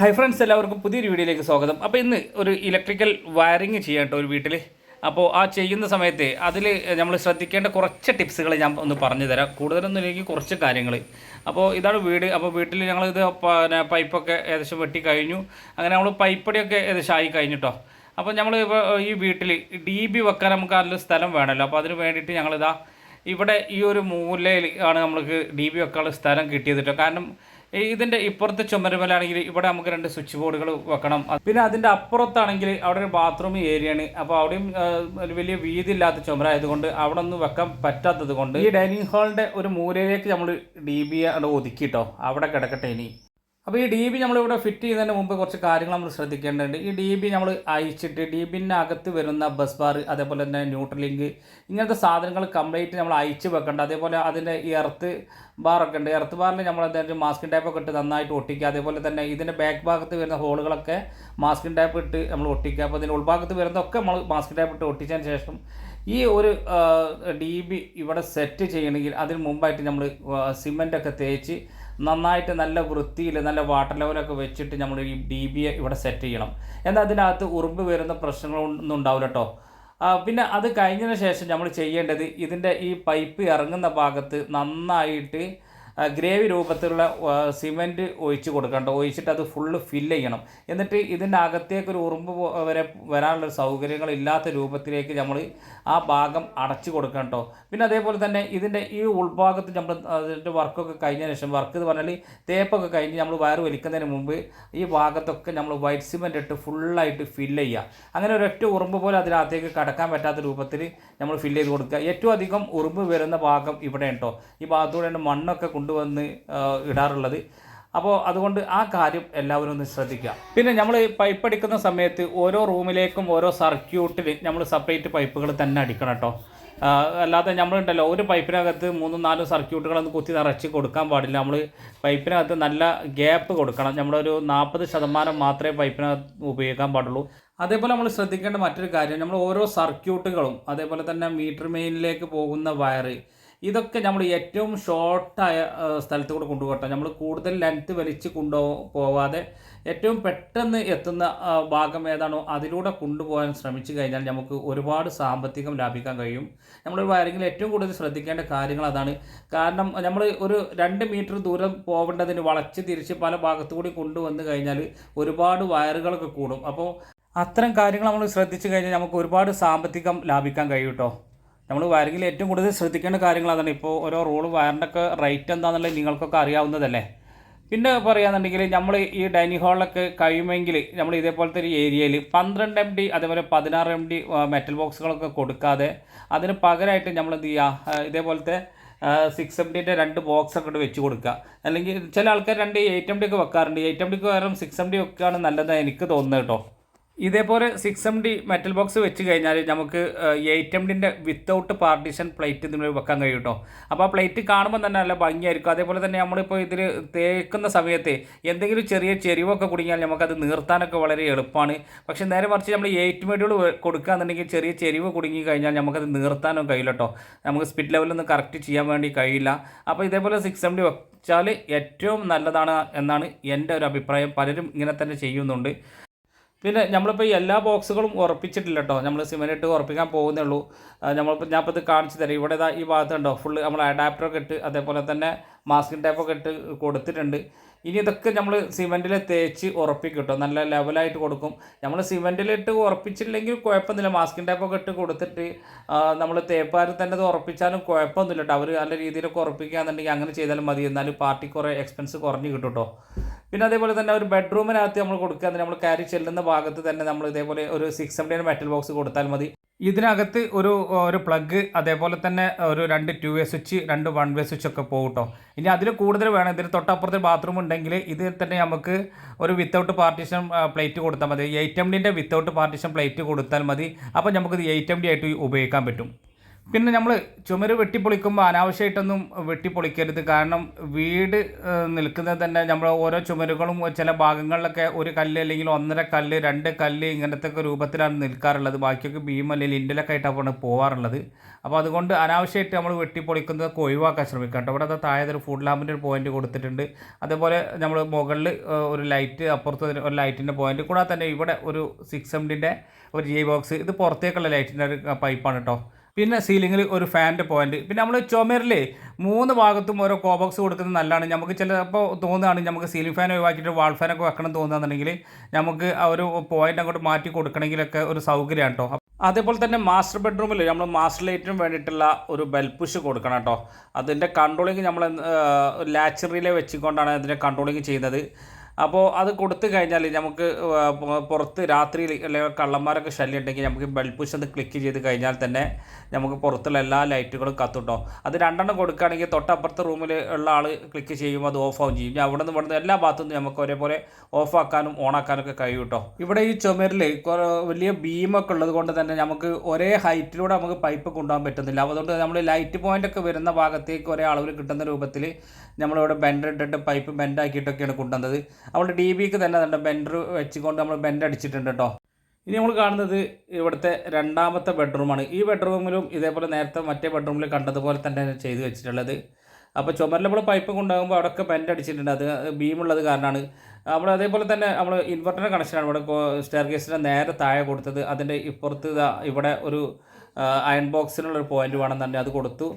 Hi friends എല്ലാവർക്കും പുതിയൊരു വീഡിയോയിലേക്ക് സ്വാഗതം. അപ്പോൾ ഇന്ന് ഒരു ഇലക്ട്രിക്കൽ വയറിങ് ചെയ്യാം കേട്ടോ ഒരു വീട്ടിൽ അപ്പോൾ ആ ചെയ്യുന്ന സമയത്ത് അതിൽ നമ്മൾ ശ്രദ്ധിക്കേണ്ട കുറച്ച് ടിപ്സുകൾ ഞാൻ ഒന്ന് പറഞ്ഞു തരാം. കൂടുതലൊന്നും ഇല്ലെങ്കിൽ കുറച്ച് കാര്യങ്ങൾ അപ്പോൾ ഇതാണ് വീട്. അപ്പോൾ വീട്ടിൽ ഞങ്ങളിത് പിന്നെ പൈപ്പൊക്കെ ഏകദേശം വെട്ടി കഴിഞ്ഞു. അങ്ങനെ നമ്മൾ പൈപ്പടിയൊക്കെ ഏകദേശം ആയി കഴിഞ്ഞിട്ടോ അപ്പോൾ നമ്മൾ ഈ വീട്ടിൽ ഡി ബി വെക്കാൻ നമുക്ക് നല്ല സ്ഥലം വേണമല്ലോ അപ്പോൾ അതിന് വേണ്ടിയിട്ട് ഞങ്ങളിതാ ഇവിടെ ഈ ഒരു മൂലയിൽ ആണ് നമ്മൾക്ക് ഡി ബി വെക്കാനുള്ള സ്ഥലം കിട്ടിയത് കേട്ടോ കാരണം ഇതിന്റെ ഇപ്പുറത്തെ ചുമരുമലാണെങ്കിൽ ഇവിടെ നമുക്ക് രണ്ട് സ്വിച്ച് ബോർഡുകൾ വെക്കണം. പിന്നെ അതിന്റെ അപ്പുറത്താണെങ്കിൽ അവിടെ ഒരു ബാത്റൂം ഏരിയയാണ് അപ്പോൾ അവിടെയും ഒരു വലിയ വീതി ഇല്ലാത്ത ചുമരായതുകൊണ്ട് അവിടെ ഒന്നും വെക്കാൻ പറ്റാത്തത് കൊണ്ട് ഈ ഡൈനിങ് ഹാളിന്റെ ഒരു മൂലയിലേക്ക് നമ്മൾ ഡി ബി ഒതുക്കിട്ടോ അവിടെ കിടക്കട്ടെ ഇനി. അപ്പോൾ ഈ ഡി ബി നമ്മളിവിടെ ഫിറ്റ് ചെയ്യുന്നതിന് മുമ്പ് കുറച്ച് കാര്യങ്ങൾ നമ്മൾ ശ്രദ്ധിക്കേണ്ടതുണ്ട്. ഈ ഡി ബി നമ്മൾ അയച്ചിട്ട് ഡി ബിന്റെ അകത്ത് വരുന്ന ബസ് ബാർ അതേപോലെ തന്നെ ന്യൂട്രലിങ്ക് ഇങ്ങനത്തെ സാധനങ്ങൾ കംപ്ലീറ്റ് നമ്മൾ അയച്ച് വെക്കേണ്ട. അതേപോലെ അതിന്റെ ഈ എർത്ത് ബാറൊക്കെ ഉണ്ട്. എർത്ത് ബാറിൽ നമ്മൾ എന്തായാലും മാസ്കിൻ ടൈപ്പൊക്കെ ഇട്ട് നന്നായിട്ട് ഒട്ടിക്കുക. അതേപോലെ തന്നെ ഇതിന്റെ ബാക്ക് ഭാഗത്ത് വരുന്ന ഹോളുകളൊക്കെ മാസ്കിൻ ടൈപ്പ് ഇട്ട് നമ്മൾ ഒട്ടിക്കുക. അപ്പോൾ ഇതിന്റെ ഉൾഭാഗത്ത് വരുന്നതൊക്കെ നമ്മൾ മാസ്കിൻ ടൈപ്പ് ഇട്ട് ഒട്ടിച്ചതിന് ശേഷം ഈ ഒരു ഡി ബി ഇവിടെ സെറ്റ് ചെയ്യണമെങ്കിൽ അതിന് മുമ്പായിട്ട് നമ്മൾ സിമെന്റൊക്കെ തേച്ച് നന്നായിട്ട് നല്ല വൃത്തിയിൽ നല്ല വാട്ടർ ലെവലൊക്കെ വെച്ചിട്ട് നമ്മൾ ഈ ഡി ബി ഇവിടെ സെറ്റ് ചെയ്യണം. എന്നാൽ അതിനകത്ത് ഉറുമ്പ് വരുന്ന പ്രശ്നങ്ങളൊന്നും ഉണ്ടാവില്ല കേട്ടോ പിന്നെ അത് കഴിഞ്ഞതിന് ശേഷം നമ്മൾ ചെയ്യേണ്ടത് ഇതിന്റെ ഈ പൈപ്പ് ഇറങ്ങുന്ന ഭാഗത്ത് നന്നായിട്ട് ഗ്രേവി രൂപത്തിലുള്ള സിമെന്റ് ഒഴിച്ച് കൊടുക്കണ്ട ഒഴിച്ചിട്ട് അത് ഫുള്ള് ഫില്ല് ചെയ്യണം. എന്നിട്ട് ഇതിന്റെ അകത്തേക്ക് ഒരു ഉറുമ്പ് വരെ വരാനുള്ള സൗകര്യങ്ങൾ ഇല്ലാത്ത രൂപത്തിലേക്ക് നമ്മൾ ആ ഭാഗം അടച്ചു കൊടുക്കണം കേട്ടോ പിന്നെ അതേപോലെ തന്നെ ഇതിന്റെ ഈ ഉൾഭാഗത്ത് നമ്മൾ അതിന്റെ വർക്കൊക്കെ കഴിഞ്ഞ ശേഷം വർക്ക് എന്ന് പറഞ്ഞാൽ തേപ്പൊക്കെ കഴിഞ്ഞ് നമ്മൾ വയറ് വലിക്കുന്നതിന് മുമ്പ് ഈ ഭാഗത്തൊക്കെ നമ്മൾ വൈറ്റ് സിമെന്റ് ഇട്ട് ഫുള്ളായിട്ട് ഫില്ല് ചെയ്യുക. അങ്ങനെ ഒരൊറ്റ ഉറുമ്പ് പോലെ അതിനകത്തേക്ക് കടക്കാൻ പറ്റാത്ത രൂപത്തിൽ നമ്മൾ ഫില്ല് ചെയ്ത് കൊടുക്കുക. ഏറ്റവും അധികം ഉറുമ്പ് വരുന്ന ഭാഗം ഇവിടെ കേട്ടോ ഈ ഭാഗത്തൂടെയാണ് മണ്ണൊക്കെ കൊണ്ടുവന്ന് ഇടാറുള്ളത്. അപ്പോൾ അതുകൊണ്ട് ആ കാര്യം എല്ലാവരും ഒന്ന് ശ്രദ്ധിക്കുക. പിന്നെ നമ്മൾ പൈപ്പ് അടിക്കുന്ന സമയത്ത് ഓരോ റൂമിലേക്കും ഓരോ സർക്യൂട്ടിൽ നമ്മൾ സെപ്പറേറ്റ് പൈപ്പുകൾ തന്നെ അടിക്കണം കേട്ടോ അല്ലാതെ നമ്മളുണ്ടല്ലോ ഒരു പൈപ്പിനകത്ത് മൂന്നും നാലും സർക്യൂട്ടുകളൊന്നും കുത്തി നിറച്ച് കൊടുക്കാൻ പാടില്ല. നമ്മൾ പൈപ്പിനകത്ത് നല്ല ഗ്യാപ്പ് കൊടുക്കണം. നമ്മളൊരു നാൽപ്പത് ശതമാനം മാത്രമേ പൈപ്പിനകത്ത് ഉപയോഗിക്കാൻ പാടുള്ളൂ. അതേപോലെ നമ്മൾ ശ്രദ്ധിക്കേണ്ട മറ്റൊരു കാര്യം നമ്മൾ ഓരോ സർക്യൂട്ടുകളും അതേപോലെ തന്നെ മീറ്റർ മെയിനിലേക്ക് പോകുന്ന വയറ് ഇതൊക്കെ നമ്മൾ ഏറ്റവും ഷോർട്ടായ സ്ഥലത്ത് കൂടെ കൊണ്ടുപോകട്ടെ. നമ്മൾ കൂടുതൽ ലെങ്ത്ത് വലിച്ച് കൊണ്ടു പോവാതെ ഏറ്റവും പെട്ടെന്ന് എത്തുന്ന ഭാഗം ഏതാണോ അതിലൂടെ കൊണ്ടുപോകാൻ ശ്രമിച്ചു കഴിഞ്ഞാൽ നമുക്ക് ഒരുപാട് സാമ്പത്തികം ലാഭിക്കാൻ കഴിയും. നമ്മൾ വയറിങ്ങിൽ ഏറ്റവും കൂടുതൽ ശ്രദ്ധിക്കേണ്ട കാര്യങ്ങൾ അതാണ്. കാരണം നമ്മൾ ഒരു രണ്ട് മീറ്റർ ദൂരം പോകേണ്ടതിന് വളച്ച് തിരിച്ച് പല ഭാഗത്തു കൂടി കൊണ്ടുവന്ന് കഴിഞ്ഞാൽ ഒരുപാട് വയറുകളൊക്കെ കൂടും. അപ്പോൾ അത്തരം കാര്യങ്ങൾ നമ്മൾ ശ്രദ്ധിച്ചു കഴിഞ്ഞാൽ നമുക്ക് ഒരുപാട് സാമ്പത്തികം ലാഭിക്കാൻ കഴിയും കേട്ടോ. നമ്മൾ വയറിങ്ങിൽ ഏറ്റവും കൂടുതൽ ശ്രദ്ധിക്കേണ്ട കാര്യങ്ങൾ അതാണ്. ഇപ്പോൾ ഓരോ റോൾ വയറിന്റെ ഒക്കെ റേറ്റ് എന്താണെന്നുള്ളത് നിങ്ങൾക്കൊക്കെ അറിയാവുന്നതല്ലേ? പിന്നെ പറയുകയാണെന്നുണ്ടെങ്കിൽ നമ്മൾ ഈ ഡൈനിങ് ഹാളിലൊക്കെ കഴിയുമെങ്കിൽ നമ്മൾ ഇതേപോലത്തെ ഒരു ഏരിയയിൽ പന്ത്രണ്ട് എം ഡി അതേപോലെ പതിനാറ് എം ഡി മെറ്റൽ ബോക്സുകളൊക്കെ കൊടുക്കാതെ അതിന് പകരമായിട്ട് നമ്മൾ എന്ത് ചെയ്യുക? ഇതേപോലത്തെ സിക്സ് എം ഡിന്റെ രണ്ട് ബോക്സ് ഇട്ട് വെച്ച് കൊടുക്കുക. അല്ലെങ്കിൽ ചില ആൾക്കാർ രണ്ട് എയ്റ്റ് എം ഡി ഒക്കെ വെക്കാറുണ്ട്. എയ്റ്റ് എം ഡിക്ക് പകരം സിക്സ് എം ഡി വെക്കുകയാണ് നല്ലതെന്ന് എനിക്ക് തോന്നുന്നത് കേട്ടോ. ഇതേപോലെ six M D metal box വെച്ച് കഴിഞ്ഞാൽ നമുക്ക് എയ്റ്റ് എം ഡിന്റെ വിത്തൗട്ട് പാർട്ടീഷൻ പ്ലേറ്റ് നിങ്ങൾ വെക്കാൻ കഴിയും കേട്ടോ അപ്പോൾ ആ പ്ലേറ്റ് കാണുമ്പോൾ തന്നെ നല്ല ഭംഗിയായിരിക്കും. അതേപോലെ തന്നെ നമ്മളിപ്പോൾ ഇതിൽ തേക്കുന്ന സമയത്ത് എന്തെങ്കിലും ചെറിയ ചെരിവൊക്കെ കുടുങ്ങിയാൽ നമുക്കത് നീർത്താനൊക്കെ വളരെ എളുപ്പമാണ് പക്ഷേ നേരെ മറിച്ച് നമ്മൾ എയ്റ്റ് മെഡ്യൂൾ കൊടുക്കുകയെന്നുണ്ടെങ്കിൽ ചെറിയ ചെരിവ് കുടുങ്ങി കഴിഞ്ഞാൽ നമുക്കത് നീർത്താനോ കഴിയില്ല കേട്ടോ നമുക്ക് സ്പിഡ് ലെവലൊന്നും കറക്റ്റ് ചെയ്യാൻ വേണ്ടി കഴിയില്ല. അപ്പോൾ ഇതേപോലെ സിക്സ് എം ഡി വെച്ചാൽ ഏറ്റവും നല്ലതാണ് എന്നാണ് എന്റെ ഒരു അഭിപ്രായം. പലരും ഇങ്ങനെ തന്നെ ചെയ്യുന്നുണ്ട്. പിന്നെ നമ്മളിപ്പോൾ ഈ എല്ലാ ബോക്സുകളും ഉറപ്പിച്ചിട്ടില്ല കേട്ടോ നമ്മൾ സിമെന്റ് ഉറപ്പിക്കാൻ പോകുന്നേ ഉള്ളൂ നമ്മളിപ്പോൾ ഞാനിപ്പോൾ ഇത് കാണിച്ചു തരാം. ഇവിടെ ഇതാ ഈ ഭാഗത്തുണ്ടോ? ഫുള്ള് നമ്മൾ അഡാപ്റ്ററൊക്കെ ഇട്ട് അതേപോലെ തന്നെ മാസ്കിന്റെ ടൈപ്പൊക്കെ ഇട്ട് കൊടുത്തിട്ടുണ്ട്. ഇനി ഇതൊക്കെ നമ്മൾ സിമെന്റിൽ തേച്ച് ഉറപ്പിക്കും കേട്ടോ നല്ല ലെവലായിട്ട് കൊടുക്കും. നമ്മൾ സിമെന്റിലിട്ട് ഉറപ്പിച്ചില്ലെങ്കിൽ കുഴപ്പമൊന്നുമില്ല. മാസ്കിൻ ടൈപ്പൊക്കെ ഇട്ട് കൊടുത്തിട്ട് നമ്മൾ തേപ്പാരിൽ തന്നെ അത് ഉറപ്പിച്ചാലും കുഴപ്പമൊന്നുമില്ല കേട്ടോ അവർ നല്ല രീതിയിലൊക്കെ ഉറപ്പിക്കുകയാണെന്നുണ്ടെങ്കിൽ അങ്ങനെ ചെയ്താലും മതി. എന്നാലും പാർട്ടി കുറേ എക്സ്പെൻസ് കുറഞ്ഞ് കിട്ടും കേട്ടോ പിന്നെ അതേപോലെ തന്നെ ഒരു ബെഡ്റൂമിനകത്ത് നമ്മൾ കൊടുക്കുക നമ്മൾ കയറി ചെല്ലുന്ന ഭാഗത്ത് തന്നെ നമ്മൾ ഇതേപോലെ ഒരു സിക്സ് എം ഡിയുടെ മെറ്റൽ ബോക്സ് കൊടുത്താൽ മതി. ഇതിനകത്ത് ഒരു ഒരു പ്ലഗ് അതേപോലെ തന്നെ ഒരു രണ്ട് ടു വേ സ്വിച്ച് രണ്ട് വൺ വേ സ്വിച്ച് ഒക്കെ പോകും ഇനി അതിൽ കൂടുതൽ വേണം. ഇതിന് തൊട്ടപ്പുറത്ത് ബാത്റൂം ഉണ്ടെങ്കിൽ ഇത് തന്നെ നമുക്ക് ഒരു വിത്തൗട്ട് പാർട്ടീഷൻ പ്ലേറ്റ് കൊടുത്താൽ മതി. എയ്റ്റ് എം ഡിന്റെ വിത്തൗട്ട് പാർട്ടീഷൻ പ്ലേറ്റ് കൊടുത്താൽ മതി. അപ്പോൾ നമുക്കിത് എയ്റ്റ് എം ഡി ആയിട്ട് ഉപയോഗിക്കാൻ പറ്റും. പിന്നെ നമ്മൾ ചുമര് വെട്ടിപ്പൊളിക്കുമ്പോൾ അനാവശ്യമായിട്ടൊന്നും വെട്ടിപ്പൊളിക്കരുത്. കാരണം വീട് നിൽക്കുന്നത് തന്നെ നമ്മൾ ഓരോ ചുമരുകളും ചില ഭാഗങ്ങളിലൊക്കെ ഒരു കല്ല് അല്ലെങ്കിൽ ഒന്നര കല്ല് രണ്ട് കല്ല് ഇങ്ങനത്തെ ഒക്കെ രൂപത്തിലാണ് നിൽക്കാറുള്ളത്. ബാക്കിയൊക്കെ ബീം അല്ലെങ്കിൽ ലിൻഡലൊക്കെ ആയിട്ടാണ് പോകാറുള്ളത് അപ്പോൾ അതുകൊണ്ട് അനാവശ്യമായിട്ട് നമ്മൾ വെട്ടിപ്പൊളിക്കുന്നതൊക്കെ ഒഴിവാക്കാൻ ശ്രമിക്കാം കേട്ടോ. ഇവിടെ അത് താഴെ ഒരു ഫുഡ് ലാമ്പിന്റെ ഒരു പോയിന്റ് കൊടുത്തിട്ടുണ്ട്. അതേപോലെ നമ്മൾ മുകളിൽ ഒരു ലൈറ്റ് അപ്പുറത്ത് ഒരു- ഒരു ലൈറ്റിന്റെ പോയിന്റ് കൂടാതെ തന്നെ ഇവിടെ ഒരു സിക്സ് എംഡിന്റെ ഒരു ജി ബോക്സ് ഇത് പുറത്തേക്കുള്ള ലൈറ്റിന്റെ ഒരു പൈപ്പാണ് കേട്ടോ. പിന്നെ സീലിങ്ങിൽ ഒരു ഫാന്റെ പോയിന്റ് പിന്നെ നമ്മൾ ചുമരിൽ മൂന്ന് ഭാഗത്തും ഓരോ കോബോക്സ് കൊടുക്കുന്നത് നല്ലതാണ്. നമുക്ക് ചിലപ്പോൾ തോന്നുകയാണ് നമുക്ക് സീലിംഗ് ഫാൻ ഒഴിവാക്കിയിട്ട് വാൾ ഫാനൊക്കെ വെക്കണം തോന്നുകയാണെന്നുണ്ടെങ്കിൽ നമുക്ക് ആ ഒരു പോയിന്റ് അങ്ങോട്ട് മാറ്റി കൊടുക്കണമെങ്കിലൊക്കെ ഒരു സൗകര്യമാണ് കേട്ടോ അതേപോലെ തന്നെ മാസ്റ്റർ ബെഡ്റൂമിൽ നമ്മൾ മാസ്റ്റർ ലൈറ്റിനും വേണ്ടിയിട്ടുള്ള ഒരു ബെൽപുഷ് കൊടുക്കണം കേട്ടോ അതിന്റെ കൺട്രോളിങ് നമ്മൾ ലാച്ചറിയിലെ വെച്ചുകൊണ്ടാണ് അതിന്റെ കൺട്രോളിങ് ചെയ്യുന്നത്. അപ്പോൾ അത് കൊടുത്തു കഴിഞ്ഞാൽ നമുക്ക് പുറത്ത് രാത്രിയിൽ അല്ലെങ്കിൽ കള്ളന്മാരൊക്കെ ശല്യം ഉണ്ടെങ്കിൽ നമുക്ക് ബെൽപുഷ് ഒന്ന് ക്ലിക്ക് ചെയ്ത് കഴിഞ്ഞാൽ തന്നെ നമുക്ക് പുറത്തുള്ള എല്ലാ ലൈറ്റുകളും കത്തുട്ടോ. അത് രണ്ടെണ്ണം കൊടുക്കുകയാണെങ്കിൽ തൊട്ടപ്പുറത്തെ റൂമിൽ ഉള്ള ആൾ ക്ലിക്ക് ചെയ്യുമ്പോൾ അത് ഓഫ് ആവും ചെയ്യും. അവിടെ നിന്ന് ഇവിടുന്ന് എല്ലാ ഭാഗത്തു നിന്നും നമുക്ക് ഒരേപോലെ ഓഫ് ആക്കാനും ഓൺ ആക്കാനൊക്കെ കഴിയും കേട്ടോ ഇവിടെ ഈ ചുമരിൽ വലിയ ബീമൊക്കെ ഉള്ളത് കൊണ്ട് തന്നെ നമുക്ക് ഒരേ ഹൈറ്റിലൂടെ നമുക്ക് പൈപ്പ് കൊണ്ടുപോകാൻ പറ്റുന്നില്ല. അതുകൊണ്ട് നമ്മൾ ലൈറ്റ് പോയിന്റ് ഒക്കെ വരുന്ന ഭാഗത്തേക്ക് ഒരേ അളവിൽ കിട്ടുന്ന രൂപത്തിൽ നമ്മളിവിടെ ബെൻഡ് ഇട്ടിട്ട് പൈപ്പ് ബെൻഡാക്കിയിട്ടൊക്കെയാണ് കൊണ്ടുവന്നത്. അവിടെ ഡി ബിക്ക് തന്നെ നല്ല ബെൻഡർ വെച്ചുകൊണ്ട് നമ്മൾ ബെൻഡ് അടിച്ചിട്ടുണ്ട് കേട്ടോ. ഇനി നമ്മൾ കാണുന്നത് ഇവിടുത്തെ രണ്ടാമത്തെ ബെഡ്റൂമാണ്. ഈ ബെഡ്റൂമിലും ഇതേപോലെ നേരത്തെ മറ്റേ ബെഡ്റൂമിൽ കണ്ടതുപോലെ തന്നെ ചെയ്ത് വെച്ചിട്ടുള്ളത്. അപ്പോൾ ചുമരിൽ നമ്മൾ പൈപ്പ് കൊണ്ടാകുമ്പോൾ അവിടെയൊക്കെ ബെൻഡ് അടിച്ചിട്ടുണ്ട്. അത് ബീമുള്ളത് കാരണമാണ്. നമ്മൾ അതേപോലെ തന്നെ നമ്മൾ ഇൻവെർട്ടറിന്റെ കണക്ഷനാണ് ഇവിടെ സ്റ്റെയർ കേസിന്റെ നേരെ താഴെ കൊടുത്തത്. അതിന്റെ ഇപ്പുറത്ത് ഇവിടെ ഒരു അയൺ ബോക്സിനുള്ളൊരു പോയിന്റ് വേണമെന്നുണ്ടെങ്കിൽ അത് കൊടുത്തു.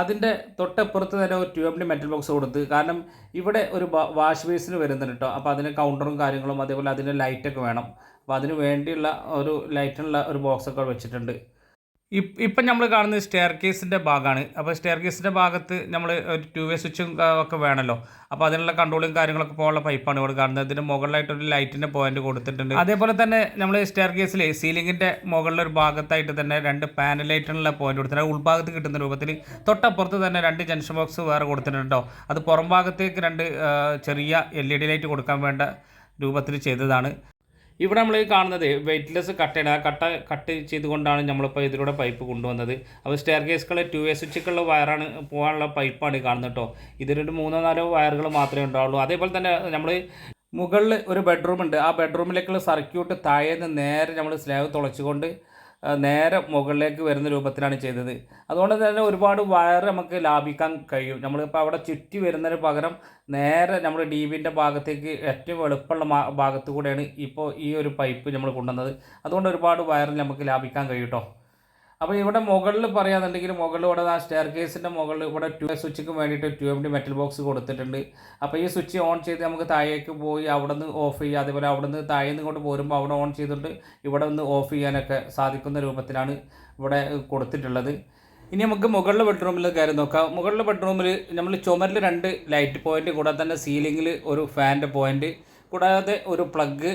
അതിന്റെ തൊട്ടപ്പുറത്ത് തന്നെ ഒരു ട്യൂബിന്റെ മെറ്റൽ ബോക്സ് കൊടുത്ത് കാരണം ഇവിടെ ഒരു വാഷ് ബേസിന് വരുന്നുണ്ട് കേട്ടോ അപ്പോൾ അതിന് കൗണ്ടറും കാര്യങ്ങളും അതേപോലെ അതിന് ലൈറ്റൊക്കെ വേണം. അപ്പോൾ അതിന് വേണ്ടിയുള്ള ഒരു ലൈറ്റിനുള്ള ഒരു ബോക്സൊക്കെ വെച്ചിട്ടുണ്ട്. ഇപ്പം നമ്മൾ കാണുന്നത് സ്റ്റെയർ കേസിന്റെ ഭാഗമാണ് അപ്പോൾ സ്റ്റെയർ കേസിന്റെ ഭാഗത്ത് നമ്മൾ ഒരു ടു വേ സ്വിച്ചും ഒക്കെ വേണമല്ലോ അപ്പോൾ അതിനുള്ള കൺട്രോളും കാര്യങ്ങളൊക്കെ പോകാനുള്ള പൈപ്പാണ് ഇവിടെ കാണുന്നത്. ഇതിന് മുകളിലായിട്ട് ഒരു ലൈറ്റിന്റെ പോയിന്റ് കൊടുത്തിട്ടുണ്ട്. അതേപോലെ തന്നെ നമ്മൾ സ്റ്റെയർ കേസിൽ സീലിങ്ങിന്റെ മുകളിലൊരു ഭാഗത്തായിട്ട് തന്നെ രണ്ട് പാനൽ ലൈറ്റിനുള്ള പോയിന്റ് കൊടുത്തിട്ടുണ്ട് ഉൾഭാഗത്ത് കിട്ടുന്ന രൂപത്തിൽ തൊട്ടപ്പുറത്ത് തന്നെ രണ്ട് ജംഗ്ഷൻ ബോക്സ് വേറെ കൊടുത്തിട്ടുണ്ടോ അത് പുറം ഭാഗത്തേക്ക് രണ്ട് ചെറിയ എൽ ഇ ഡി ലൈറ്റ് കൊടുക്കാൻ വേണ്ട രൂപത്തിൽ ചെയ്തതാണ്. ഇവിടെ നമ്മൾ കാണുന്നത് വെയിറ്റ്ലെസ് കട്ടയാണ് ആ കട്ട കട്ട് ചെയ്തുകൊണ്ടാണ് നമ്മളിപ്പോൾ ഇതിലൂടെ പൈപ്പ് കൊണ്ടുവന്നത്. അപ്പോൾ സ്റ്റെയർ കേസുകൾ ടു എ സ്വിച്ചുകളുള്ള വയറാണ് പോകാനുള്ള പൈപ്പാണ് കാണുന്നത് കേട്ടോ ഇതിലൊരു മൂന്നോ നാലോ വയറുകൾ മാത്രമേ ഉണ്ടാവുള്ളൂ. അതേപോലെ തന്നെ നമ്മൾ മുകളിൽ ഒരു ബെഡ്റൂം ഉണ്ട്. ആ ബെഡ്റൂമിലേക്കുള്ള സർക്യൂട്ട് താഴേന്ന് നേരെ നമ്മൾ സ്ലാബ് തുളച്ചുകൊണ്ട് നേരെ മുകളിലേക്ക് വരുന്ന രൂപത്തിലാണ് ചെയ്തത്. അതുകൊണ്ട് തന്നെ ഒരുപാട് വയർ നമുക്ക് ലാഭിക്കാൻ കഴിയും. നമ്മളിപ്പോൾ അവിടെ ചുറ്റി വരുന്നതിന് പകരം നേരെ നമ്മൾ ഡി ബിന്റെ ഭാഗത്തേക്ക് ഏറ്റവും എളുപ്പമുള്ള ഭാഗത്തു കൂടെയാണ് ഇപ്പോൾ ഈ ഒരു പൈപ്പ് നമ്മൾ കൊണ്ടുവന്നത്. അതുകൊണ്ട് ഒരുപാട് വയർ നമുക്ക് ലാഭിക്കാൻ കഴിയും കേട്ടോ അപ്പോൾ ഇവിടെ മുകളിൽ പറയുകയാണെന്നുണ്ടെങ്കിൽ മുകളിൽ ഇവിടെ ആ സ്റ്റെയർ കേസിന്റെ മുകളിൽ ഇവിടെ ടു സ്വിച്ചിക്ക് വേണ്ടിയിട്ട് two M D metal box കൊടുത്തിട്ടുണ്ട്. അപ്പോൾ ഈ സ്വിച്ച് ഓൺ ചെയ്ത് നമുക്ക് താഴേക്ക് പോയി അവിടെ നിന്ന് ഓഫ് ചെയ്യുക അതേപോലെ അവിടെ നിന്ന് താഴെ നിന്ന് ഇങ്ങോട്ട് പോരുമ്പോൾ അവിടെ ഓൺ ചെയ്തിട്ട് ഇവിടെ നിന്ന് ഓഫ് ചെയ്യാനൊക്കെ സാധിക്കുന്ന രൂപത്തിലാണ് ഇവിടെ കൊടുത്തിട്ടുള്ളത്. ഇനി നമുക്ക് മുകളിലെ ബെഡ്റൂമിൽ കയറി നോക്കാം. മുകളിലെ ബെഡ്റൂമിൽ നമ്മൾ ചുമരിൽ രണ്ട് ലൈറ്റ് പോയിന്റ് കൂടാതെ തന്നെ സീലിങ്ങിൽ ഒരു ഫാന്റെ പോയിന്റ് കൂടാതെ ഒരു പ്ലഗ്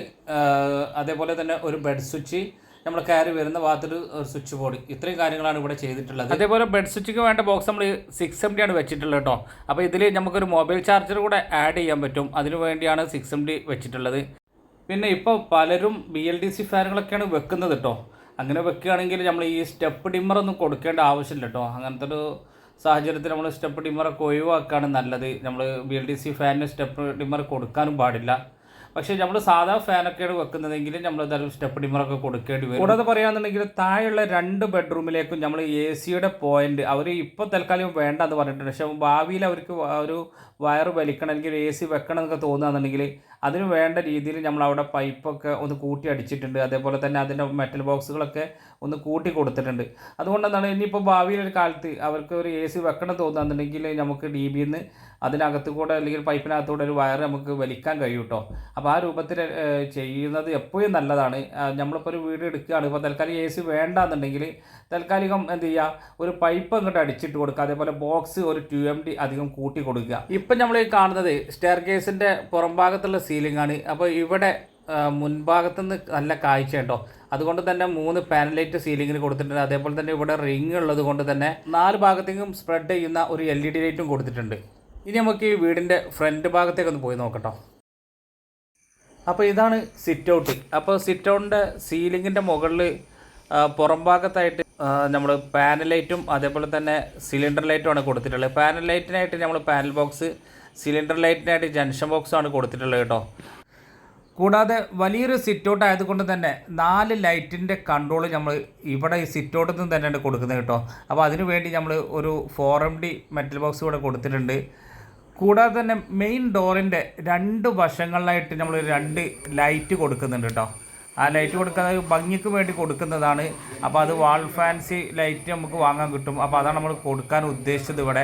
അതേപോലെ തന്നെ ഒരു ബെഡ് സ്വിച്ച് നമ്മൾ കയറി വരുന്ന ഭാഗത്തൊരു സ്വിച്ച് ബോർഡ് ഇത്രയും കാര്യങ്ങളാണ് ഇവിടെ ചെയ്തിട്ടുള്ളത്. അതേപോലെ ബെഡ് സ്വിച്ചിക്ക് വേണ്ട ബോക്സ് നമ്മൾ സിക്സ് എം ഡി ആണ് വെച്ചിട്ടുള്ളത് കേട്ടോ. അപ്പോൾ ഇതിൽ നമുക്കൊരു മൊബൈൽ ചാർജർ കൂടെ ആഡ് ചെയ്യാൻ പറ്റും. അതിനു വേണ്ടിയാണ് സിക്സ് എം ഡി വെച്ചിട്ടുള്ളത്. പിന്നെ ഇപ്പോൾ പലരും ബി എൽ ഡി സി ഫാനുകളൊക്കെയാണ് വെക്കുന്നത് കേട്ടോ. അങ്ങനെ വെക്കുകയാണെങ്കിൽ നമ്മൾ ഈ സ്റ്റെപ്പ് ഡിമ്മറൊന്നും കൊടുക്കേണ്ട ആവശ്യമില്ല കേട്ടോ. അങ്ങനത്തെ ഒരു സാഹചര്യത്തിൽ നമ്മൾ സ്റ്റെപ്പ് ഡിമ്മറൊക്കെ ഒഴിവാക്കുകയാണ് നല്ലത്. നമ്മൾ ബി എൽ ഡി സി ഫാനിന് സ്റ്റെപ്പ് ഡിമ്മർ കൊടുക്കാനും പാടില്ല. പക്ഷേ നമ്മൾ സാധാ ഫാനൊക്കെയാണ് വെക്കുന്നതെങ്കിൽ നമ്മൾ എന്തായാലും സ്റ്റെപ്പ് ഒക്കെ കൊടുക്കേണ്ടി വരും. കൂടാതെ പറയുകയാണെന്നുണ്ടെങ്കിൽ താഴെയുള്ള രണ്ട് ബെഡ്റൂമിലേക്കും നമ്മൾ എ സിയുടെ പോയിന്റ് അവർ ഇപ്പോൾ തൽക്കാലം വേണ്ട എന്ന് പറഞ്ഞിട്ടുണ്ട്. പക്ഷേ ഭാവിയിൽ അവർക്ക് ഒരു വയർ അല്ലെങ്കിൽ എ സി വെക്കണം എന്നൊക്കെ തോന്നുകയാണെന്നുണ്ടെങ്കിൽ അതിന് വേണ്ട രീതിയിൽ നമ്മൾ അവിടെ പൈപ്പൊക്കെ ഒന്ന് കൂട്ടി അടിച്ചിട്ടുണ്ട്. അതേപോലെ തന്നെ അതിന്റെ മെറ്റൽ ബോക്സുകളൊക്കെ ഒന്ന് കൂട്ടി കൊടുത്തിട്ടുണ്ട്. അതുകൊണ്ട് എന്താണ് ഇനിയിപ്പോൾ ഭാവിയിലൊരു കാലത്ത് അവർക്ക് ഒരു എ സി വെക്കണം തോന്നുകയാണെന്നുണ്ടെങ്കിൽ നമുക്ക് ഡി ബിന്ന് അതിനകത്ത് കൂടെ അല്ലെങ്കിൽ പൈപ്പിനകത്തൂടെ ഒരു വയർ നമുക്ക് വലിക്കാൻ കഴിയും കേട്ടോ അപ്പോൾ ആ രൂപത്തിൽ ചെയ്യുന്നത് എപ്പോഴും നല്ലതാണ്. നമ്മളിപ്പോൾ ഒരു വീട് എടുക്കുകയാണ്. ഇപ്പോൾ തൽക്കാലം എ സി വേണ്ടാന്നുണ്ടെങ്കിൽ തൽക്കാലികം എന്ത് ചെയ്യുക? ഒരു പൈപ്പ് അങ്ങോട്ട് അടിച്ചിട്ട് കൊടുക്കുക. അതേപോലെ ബോക്സ് ഒരു ടു എം ഡി അധികം കൂട്ടി കൊടുക്കുക. ഇപ്പം നമ്മൾ കാണുന്നത് സ്റ്റെയർ കേസിന്റെ പുറം ഭാഗത്തുള്ള സീലിംഗ് ആണ്. അപ്പോൾ ഇവിടെ മുൻഭാഗത്തുനിന്ന് നല്ല കാഴ്ച ഉണ്ടോ? അതുകൊണ്ട് തന്നെ മൂന്ന് പാനലൈറ്റ് സീലിംഗിന് കൊടുത്തിട്ടുണ്ട്. അതേപോലെ തന്നെ ഇവിടെ റിംഗ് ഉള്ളത് കൊണ്ട് തന്നെ നാല് ഭാഗത്തേക്കും സ്പ്രെഡ് ചെയ്യുന്ന ഒരു എൽ ഇ ഡി ലൈറ്റും കൊടുത്തിട്ടുണ്ട്. ഇനി നമുക്ക് ഈ വീടിന്റെ ഫ്രണ്ട് ഭാഗത്തേക്ക് ഒന്ന് പോയി നോക്കട്ടോ. അപ്പോൾ ഇതാണ് സിറ്റ് ഔട്ട് അപ്പോൾ സിറ്റ് ഔട്ടിന്റെ സീലിങ്ങിന്റെ മുകളിൽ പുറം ഭാഗത്തായിട്ട് നമ്മൾ പാനൽ ലൈറ്റും അതേപോലെ തന്നെ സിലിണ്ടർ ലൈറ്റും ആണ് കൊടുത്തിട്ടുള്ളത്. പാനൽ ലൈറ്റിനായിട്ട് നമ്മൾ പാനൽ ബോക്സ് സിലിണ്ടർ ലൈറ്റിനായിട്ട് ജംഗ്ഷൻ ബോക്സാണ് കൊടുത്തിട്ടുള്ളത് കേട്ടോ. കൂടാതെ വലിയൊരു സിറ്റൗട്ട് ആയതുകൊണ്ട് തന്നെ നാല് ലൈറ്റിന്റെ കൺട്രോൾ നമ്മൾ ഇവിടെ ഈ സിറ്റൗട്ടിൽ നിന്ന് തന്നെയാണ് കൊടുക്കുന്നത് കേട്ടോ. അപ്പോൾ അതിനു വേണ്ടി നമ്മൾ ഒരു four M D metal box ഇവിടെ കൊടുത്തിട്ടുണ്ട്. കൂടാതെ തന്നെ മെയിൻ ഡോറിന്റെ രണ്ട് വശങ്ങളിലായിട്ട് നമ്മൾ രണ്ട് ലൈറ്റ് കൊടുക്കുന്നുണ്ട് കേട്ടോ. ആ ലൈറ്റ് കൊടുക്കുന്നത് ഭംഗിക്ക് വേണ്ടി കൊടുക്കുന്നതാണ്. അപ്പോൾ അത് വാൾ ഫാൻസി ലൈറ്റ് നമുക്ക് വാങ്ങാൻ കിട്ടും. അപ്പോൾ അതാണ് നമ്മൾ കൊടുക്കാൻ ഉദ്ദേശിച്ചത് ഇവിടെ.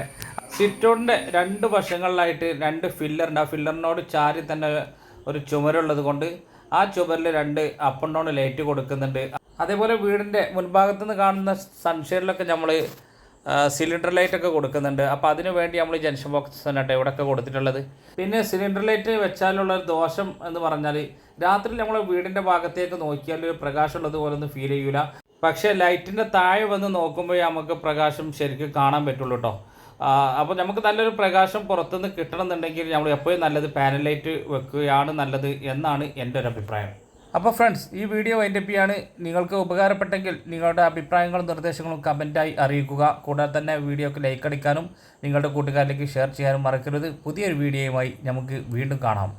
സിറ്റൗട്ടിന്റെ രണ്ട് വശങ്ങളിലായിട്ട് രണ്ട് ഫില്ലറുണ്ട് ആ ഫില്ലറിനോട് ചാരി തന്നെ ഒരു ചുമരുള്ളത് കൊണ്ട് ആ ചുമരിൽ രണ്ട് അപ്പ് ആൻഡ് ഡൗൺ ലൈറ്റ് കൊടുക്കുന്നുണ്ട്. അതേപോലെ വീടിന്റെ മുൻഭാഗത്ത് നിന്ന് കാണുന്ന സൺഷെയ്ഡിലൊക്കെ നമ്മൾ സിലിണ്ടർ ലൈറ്റ് ഒക്കെ കൊടുക്കുന്നുണ്ട്. അപ്പോൾ അതിന് വേണ്ടി നമ്മൾ ജംഗ്ഷൻ ബോക്സ് തന്നെ കേട്ടോ ഇവിടെയൊക്കെ കൊടുത്തിട്ടുള്ളത്. പിന്നെ സിലിണ്ടർ ലൈറ്റ് വെച്ചാലുള്ള ഒരു ദോഷം എന്ന് പറഞ്ഞാൽ രാത്രി നമ്മൾ വീടിന്റെ ഭാഗത്തേക്ക് നോക്കിയാൽ ഒരു പ്രകാശമുള്ളത് പോലെ ഒന്നും ഫീൽ ചെയ്യൂല. പക്ഷേ ലൈറ്റിന്റെ താഴെ വന്ന് നോക്കുമ്പോൾ നമുക്ക് പ്രകാശം ശരിക്കും കാണാൻ പറ്റുള്ളൂ കേട്ടോ അപ്പോൾ നമുക്ക് നല്ലൊരു പ്രകാശം പുറത്തുനിന്ന് കിട്ടണമെന്നുണ്ടെങ്കിൽ നമ്മൾ എപ്പോഴും നല്ലത് പാനൽ ലൈറ്റ് വെക്കുകയാണ് നല്ലത് എന്നാണ് എന്റെ ഒരു അഭിപ്രായം. അപ്പോൾ ഫ്രണ്ട്സ് ഈ വീഡിയോ വൈൻഡപ്പ് പിയാണ് നിങ്ങൾക്ക് ഉപകാരപ്പെട്ടെങ്കിൽ നിങ്ങളുടെ അഭിപ്രായങ്ങളും നിർദ്ദേശങ്ങളും കമന്റായി അറിയിക്കുക. കൂടാതെ തന്നെ വീഡിയോക്ക് ലൈക്ക് അടിക്കാനും നിങ്ങളുടെ കൂട്ടുകാരിലേക്ക് ഷെയർ ചെയ്യാനും മറക്കരുത്. പുതിയൊരു വീഡിയോയുമായി നമുക്ക് വീണ്ടും കാണാം.